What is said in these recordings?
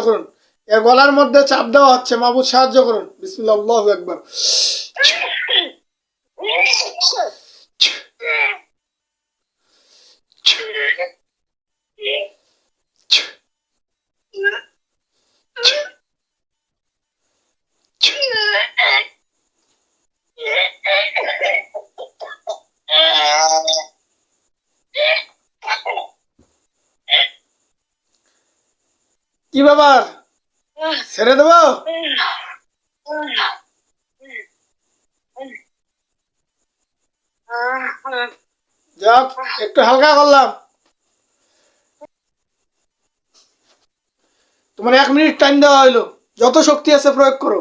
করুন। এর গলার মধ্যে চাপ দেওয়া হচ্ছে মাহবুদ সাহায্য করুন। বিসমিল্লাহ একবার কি ব্যাপার? ছেড়ে দেবো? যাক একটু হালকা করলাম। তোমার এক মিনিট টাইম দেওয়া হইল। যত শক্তি আছে প্রয়োগ করো।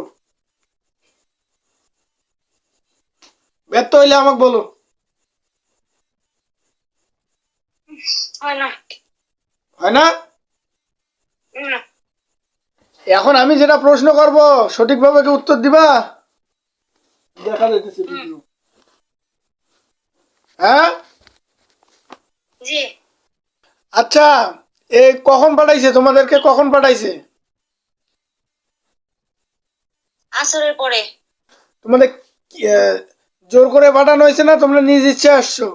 ব্যর্থ হইলে আমাকে বলো। হয় না। হয় না? না। এখন আমি যেটা প্রশ্ন করব সঠিকভাবে কি উত্তর দিবা? দেখা যাইতেছে ভিডিও হ্যাঁ? জি। আচ্ছা এ কখন পাঠাইছে? তোমাদেরকে কখন পাঠাইছে? আসরের পরে। তোমাদের জোর করে পাঠানো হয়েছে না? তোমরা নিজ ইচ্ছে আসছো?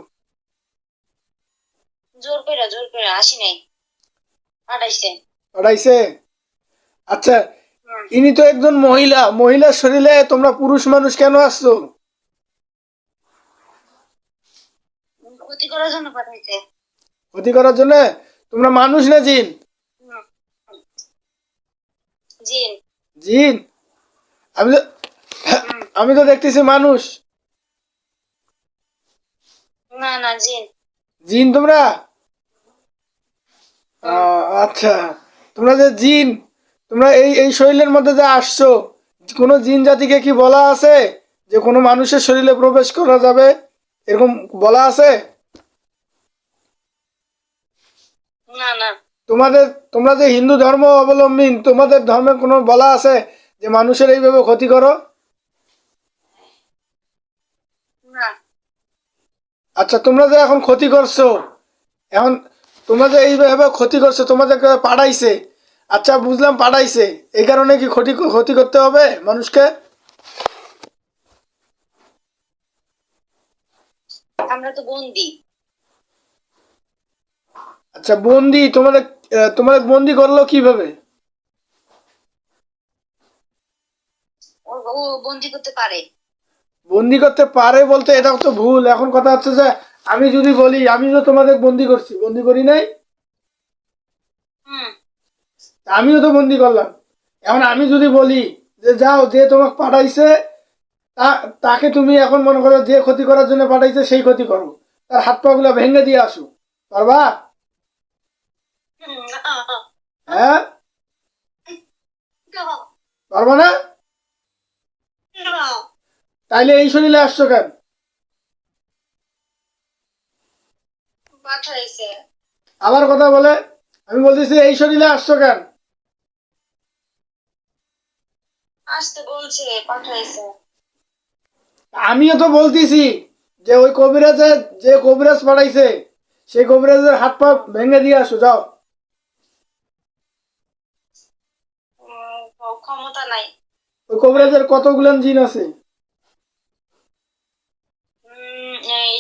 জোর করে জোর করে আসি নাই। পাঠাইছে। পাঠাইছে? আচ্ছা ইনি তো একজন মহিলা। মহিলার শরীরে তোমরা পুরুষ মানুষ কেন আসছো? ক্ষতি করার জন্য পাঠাইছে। ক্ষতি করার জন্য? তোমরা মানুষ না জিন? জিন। জিন? আমি তো আমি তো দেখতেছি মানুষ। না না জিন। জিন তোমরা? আচ্ছা। তোমরা যে জিন তোমরা এই এই শরীরের মধ্যে যে আসছো কোনো জিন জাতিকে কি বলা আছে যে কোনো মানুষের শরীরে প্রবেশ করা যাবে? এরকম বলা আছে? তোমাদের তোমরা যে হিন্দু ধর্ম অবলম্বী তোমাদের ধর্মে কোনো বলা আছে যে মানুষের এইভাবে ক্ষতি করো? না। আচ্ছা তোমরা যে এখন ক্ষতি করছ এখন তোমরা যে এইভাবে ক্ষতি করছ তোমাদেরকে পাঠাইছে আচ্ছা বুঝলাম পাঠাইছে এই কারণে কি ক্ষতি ক্ষতি করতে হবে মানুষকে? আমরা তো বন্দি। আচ্ছা বন্দি তোমাদের আহ, তোমাদের বন্দি করল কীভাবে? ও ও বন্দি করতে পারে। বন্দি করতে পারে বলতে এটা তো ভুল। এখন কথা হচ্ছে যে আমি যদি বলি আমি তো তোমাদের বন্দি করছি। বন্দি করি নাই? হুম। আমিও তো বন্দি করলাম। এখন আমি যদি বলি যে যাও যে তোমাকে পাঠাইছে তাকে তুমি এখন মনে করো যে ক্ষতি করার জন্য পাঠাইছে সেই ক্ষতি করো। তার হাত পা গুলা ভেঙে দিয়ে আসো। পারবা? হ্যাঁ? পারবা না? না। তাইলে এই শরীরে আসছো কেন? আবার কথা বলে আমি বলতেছি এই শরীরে আসছো কেন? আসতে বলছে পাঠাইছে আমিও তো বলতেছি যে ওই কবিরাজে যে কবিরাজ পাঠাইছে সেই কবিরাজের হাত পা ভেঙে দিয়ে আসো যাও। ক্ষমতা নাই। ওই কবিরাজের কতগুলান জিন আছে? উম,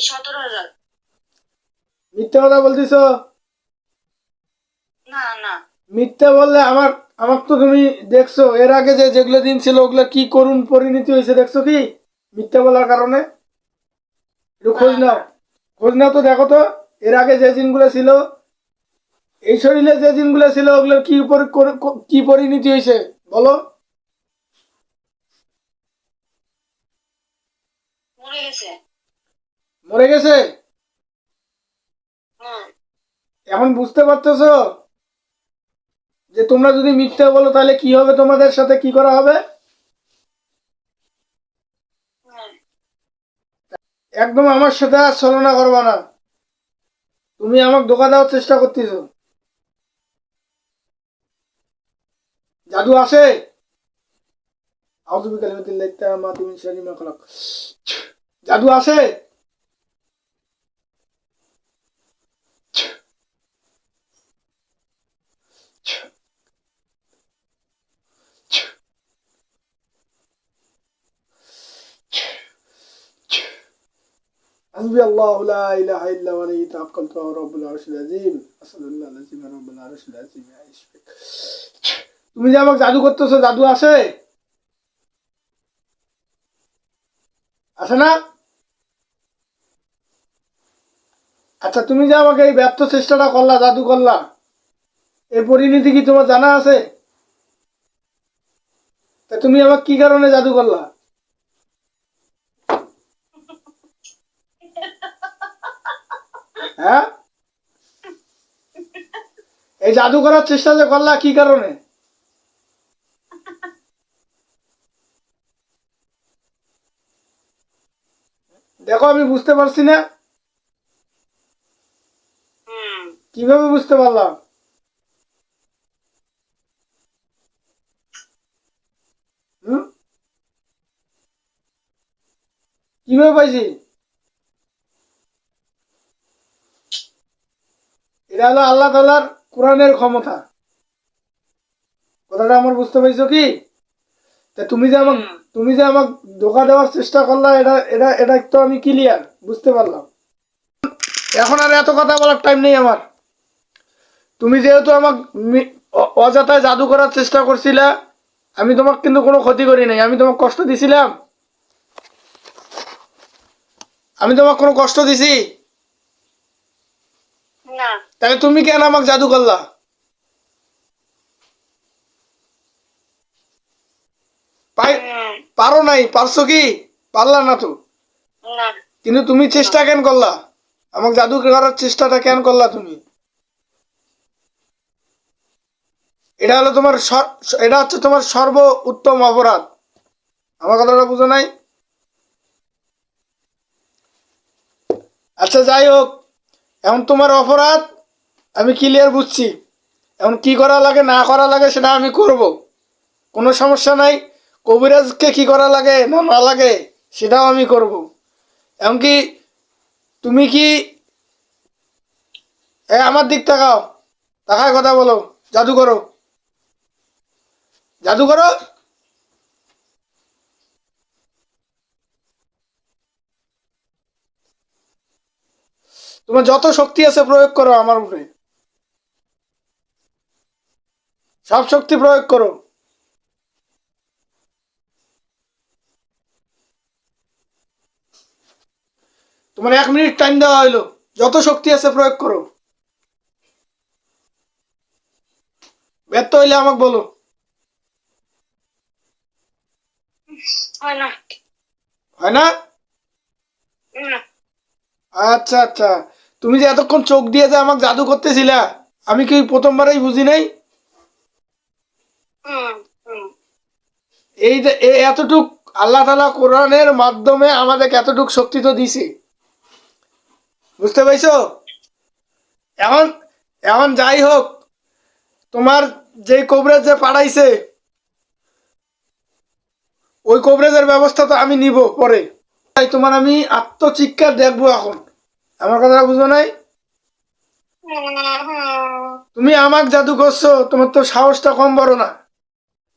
সতেরো হাজার। মিথ্যা কথা বলতেছ? না না। মিথ্যা বললে আমার আমার তো তুমি দেখছ এর আগে যে যেগুলো দিন ছিল ওগুলো কি করুন পরিণতি হয়েছে দেখছ কি? মিথ্যা বলার কারণে? একটু খোঁজ নাও। খোঁজ নাও তো দেখো তো এর আগে যে জিনগুলো ছিল এই শরীরে যে জিনগুলো ছিল ওগুলো কি কি পরিণতি হয়েছে? বলো। মরে গেছে। মরে গেছে? হুম এখন বুঝতে পারতেছো? যে তোমরা যদি মিথ্যা বলো, তাহলে কি হবে তোমাদের সাথে? কি করা হবে? একদম আমার সাথে আর ছলনা করবা না। তুমি আমাকে ধোকা দেওয়ার চেষ্টা করতেছো। জাদু আসে জাদু আসে حسبي الله لا إله إلا هو عليه توكلت وهو رب العرش العظيم أسأل الله العظيم رب العرش العظيم يعيش بك তুমি যে আমাকে জাদু করতেছো জাদু আসে আসে না আচ্ছা তুমি যে আমাকে এই ব্যর্থ চেষ্টাটা করলা জাদু করলা এর পরিণতি কি তোমার জানা আছে তা তুমি আমাকে কি কারণে জাদু করলা হ্যাঁ? এই জাদু করার চেষ্টা যে করলা কি কারণে? দেখো আমি বুঝতে পারছি না। কীভাবে বুঝতে পারলাম? কীভাবে পাইছি? এটা হলো আল্লাহ তালার কোরআনের ক্ষমতা। কথাটা আমার বুঝতে পারছ কি? তা তুমি যে আমাকে তুমি যে আমাকে ধোকা দেওয়ার চেষ্টা করলা, এটা এটা এটা তো আমি ক্লিয়ার বুঝতে পারলাম। এখন আর এত কথা বলার টাইম নেই আমার। তুমি যেহেতু আমাকে অযথায় জাদু করার চেষ্টা করছিলা, আমি তোমাকে কিন্তু কোনো ক্ষতি করি নাই, আমি তোমাকে কষ্ট দিছিলাম। আমি তোমাকে কোনো কষ্ট দিছি? না। তাহলে তুমি কেন আমাকে জাদু করলা? পারো নাই পারছ কি? পারলা না তো? কিন্তু তুমি চেষ্টা কেন করলা? আমাকে জাদু করার চেষ্টাটা কেন করলা তুমি? এটা হলো তোমার এটা হচ্ছে তোমার সর্ব উত্তম অপরাধ। আমার কথাটা বুঝো নাই? আচ্ছা যাই হোক। এখন তোমার অপরাধ আমি ক্লিয়ার বুঝছি। এখন কি করা লাগে, না করা লাগে, সেটা আমি করব। কোনো সমস্যা নাই। কবিরাজকে কি করা লাগে, না না লাগে, সেটাও আমি করব। এমনকি তুমি কি এ, আমার দিক তাকাও। তাকায় কথা বলো। জাদু করো। জাদু করো। তোমার যত শক্তি আছে প্রয়োগ করো আমার উপরে সব শক্তি প্রয়োগ করো। তোমার এক মিনিট টাইম দেওয়া হইল। যত শক্তি আছে প্রয়োগ করো। ব্যর্থ হইলে আমাকে বলো। হয় না। হয় আচ্ছা আচ্ছা। তুমি যে এতক্ষণ চোখ দিয়ে যে আমাকে জাদু করতেছিলা আমি কি প্রথমবারই বুঝি নাই? এই যে এতটুক আল্লাহ তালা কোরআনের মাধ্যমে আমাদের এতটুক শক্তি তো দিছে। বুঝতে পাইছো এখন এখন যাই হোক তোমার যে কবরেজ যে পাঠাইছে ওই কবরেজের ব্যবস্থা তো আমি নিব পরে। তাই তোমার আমি আত্মচিৎকার দেখব এখন। আমার কথা বুঝো নাই? তুমি আমাকে জাদু করছ তোমার তো সাহসটা কম বড় না।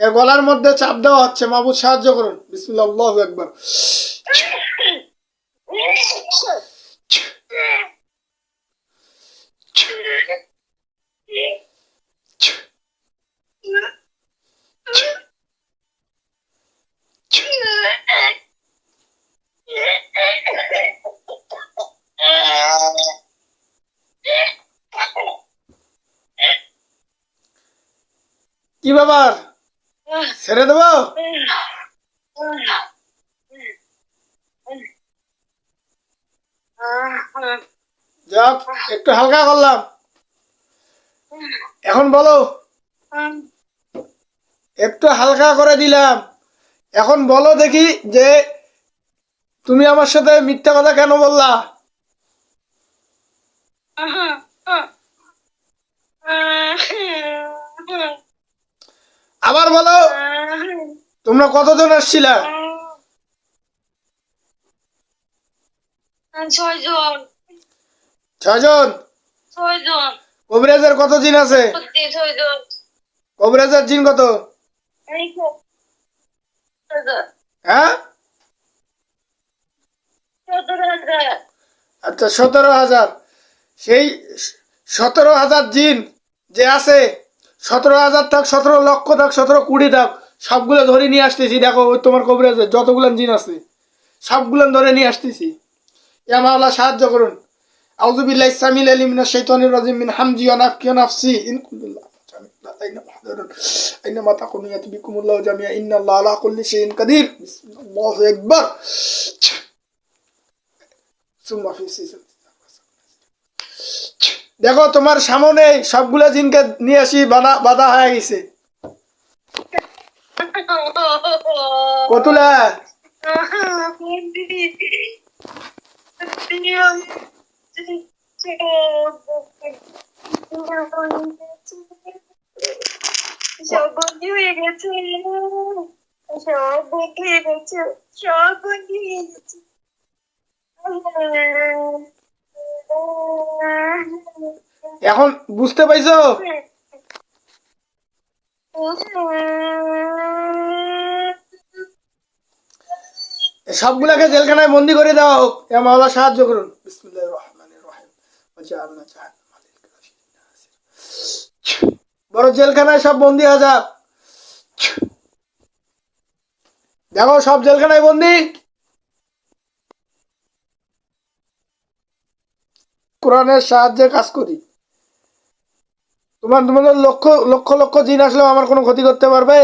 এর গলার মধ্যে চাপ দেওয়া হচ্ছে। মাহবুদ সাহায্য করুন। বিসমুল্লাহ একবার কি ব্যাপার? ছেড়ে দেবো? একটু হালকা করলাম। এখন বলো। একটু হালকা করে দিলাম। এখন বলো দেখি যে তুমি আমার সাথে মিথ্যা কথা কেন বললা? আবার বলো। তোমরা কতজন আসছিলা? ছয় জন ছজন কবিরাজের কত জিন আছে কবিরাজের জিন কত। হ্যাঁ? আচ্ছা সতেরো হাজার। সেই সতেরো হাজার জিন যে আছে সতেরো হাজার থাক, সতেরো লক্ষ থাক, সতেরো কুড়ি থাক, সবগুলো ধরে নিয়ে আসতেছি। দেখো, ওই তোমার কবিরাজের যতগুলো জিন আছে, সবগুলো ধরে নিয়ে আসতেছি। ইয়া মাওলা, সাহায্য করুন। আউযুবিল্লাহ ইসলামিল আলিমিনা শৈতানির রাজিম, মিন হামজি ওয়া নাফকি ওয়া নাফসি। ইন কুল্লাহ আইনা মাহদারুন। আইনা মা তাকুনু ইয়াতি বিকুমুল্লাহ জামিয়া ইন্নাল্লাহ আলা কুল্লি শাইইন কাদির। বিসমিল্লাহু আকবার সুম্মা ফি সিসিল দেখো তোমার সামনে সবগুলা জিনকে নিয়ে আসি বাধা বাধা হয়ে গেছে। কতুলা সব বন্দি হয়ে গেছে সব বন্দি হয়ে গেছে সব বন্দি হয়ে গেছে এখন বুঝতে পাইছো? সবগুলাকে জেলখানায় বন্দি করে দেওয়া হোক। এ সাহায্য করুন। বড় জেলখানায় সব বন্দি হয়ে দেখো, সব জেলখানায় বন্দি। কোরআনের সাহায্যে কাজ করি। তোমার তোমাদের লক্ষ লক্ষ লক্ষ জিন আসলেও আমার কোনো ক্ষতি করতে পারবে?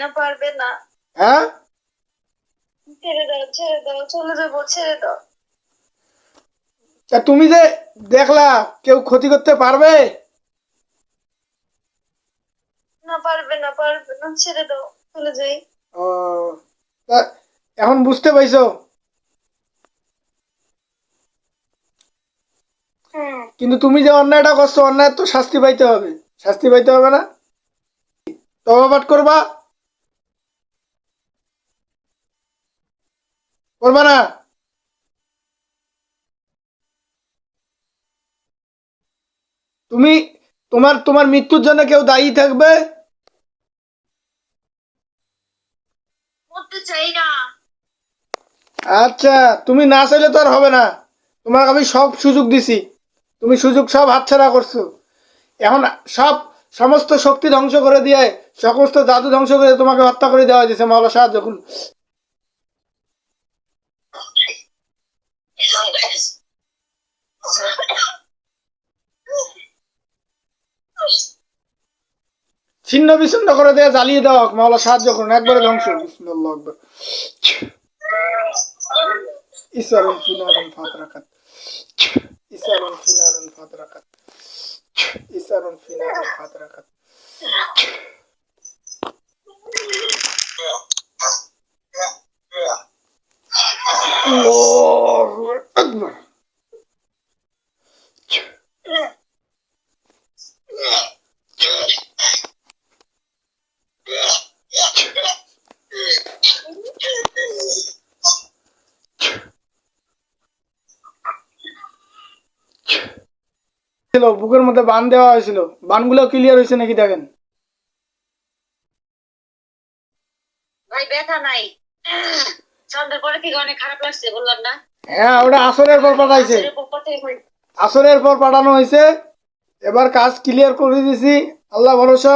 না পারবে না। হ্যাঁ? ছেড়ে দাও ছেড়ে দাও চলে যাব ছেড়ে দাও। তুমি যে দেখলা কেউ ক্ষতি করতে পারবে? না পারবে না পারবে না ছেড়ে দাও চলে যাই। ও এখন বুঝতে পাইছো? কিন্তু তুমি যে অন্যায়টা করছ অন্যায় তো শাস্তি পাইতে হবে। শাস্তি পাইতে হবে না। তবা পাঠ করবা? করবা না? তুমি তোমার তোমার মৃত্যুর জন্য কেউ দায়ী থাকবে? আচ্ছা তুমি না চাইলে তো আর হবে না। তোমাকে আমি সব সুযোগ দিছি। তুমি সুযোগ সব হাতছাড়া করছ। এখন সব সমস্ত শক্তি ধ্বংস করে দিয়ে সমস্ত জাদু ধ্বংস করে তোমাকে হত্যা করে দেওয়া হয়েছে মাওলা সাহায্য করুন ছিন্ন বিচ্ছিন্ন করে দিয়ে জ্বালিয়ে দেওয়া হোক মাওলা সাহায্য করুন একবারে ধ্বংস বিসমিল্লাহ আকবার ইসারুন ফিনারুন ফাতরাকাত ইসারুন ফিনারুন ফাতরাকাত ইসারুন ফিনারুন ফাতরাকাত আল্লাহু আকবার ছিল বুকের মধ্যে বান দেওয়া হয়েছিল। বানগুলো ক্লিয়ার হয়েছে নাকি দেখেন? ভাই ব্যথা নাই। সন্ধ্যার পরে থেকে অনেক খারাপ লাগছে বললাম না। হ্যাঁ ওটা আসরের পর পাঠাইছে। আসরের পর পাঠানো হয়েছে। এবার কাজ ক্লিয়ার করে দিয়েছি আল্লাহ ভরসা।